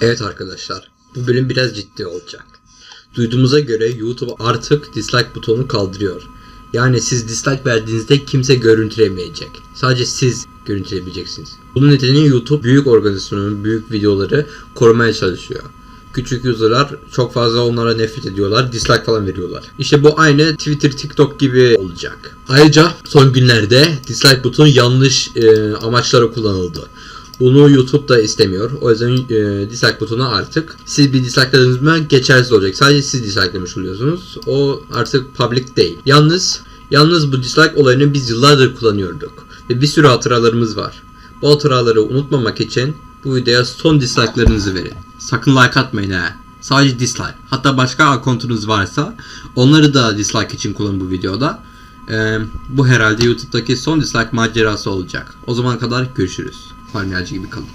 Evet arkadaşlar, bu bölüm biraz ciddi olacak. Duyduğumuza göre YouTube artık dislike butonunu kaldırıyor. Yani siz dislike verdiğinizde kimse görüntülemeyecek. Sadece siz görüntüleyebileceksiniz. Bunun nedeni YouTube büyük organizasyonun büyük videoları korumaya çalışıyor. Küçük user'lar çok fazla onlara nefret ediyorlar, dislike falan veriyorlar. İşte bu aynı Twitter, TikTok gibi olacak. Ayrıca son günlerde dislike butonu yanlış e, amaçlara kullanıldı. Bunu YouTube da istemiyor. O yüzden e, dislike butonu artık siz bir dislike'ladınız mı geçersiz olacak. Sadece siz dislike'lamış oluyorsunuz. O artık public değil. Yalnız yalnız bu dislike olayını biz yıllardır kullanıyorduk. Ve bir sürü hatıralarımız var. Bu hatıraları unutmamak için bu videoya son dislike'larınızı verin. Sakın like atmayın ha. Sadece dislike. Hatta başka akontunuz varsa onları da dislike için kullanın bu videoda. Ee, bu herhalde YouTube'daki son dislike macerası olacak. O zamana kadar görüşürüz. Palmiyacı gibi kalın.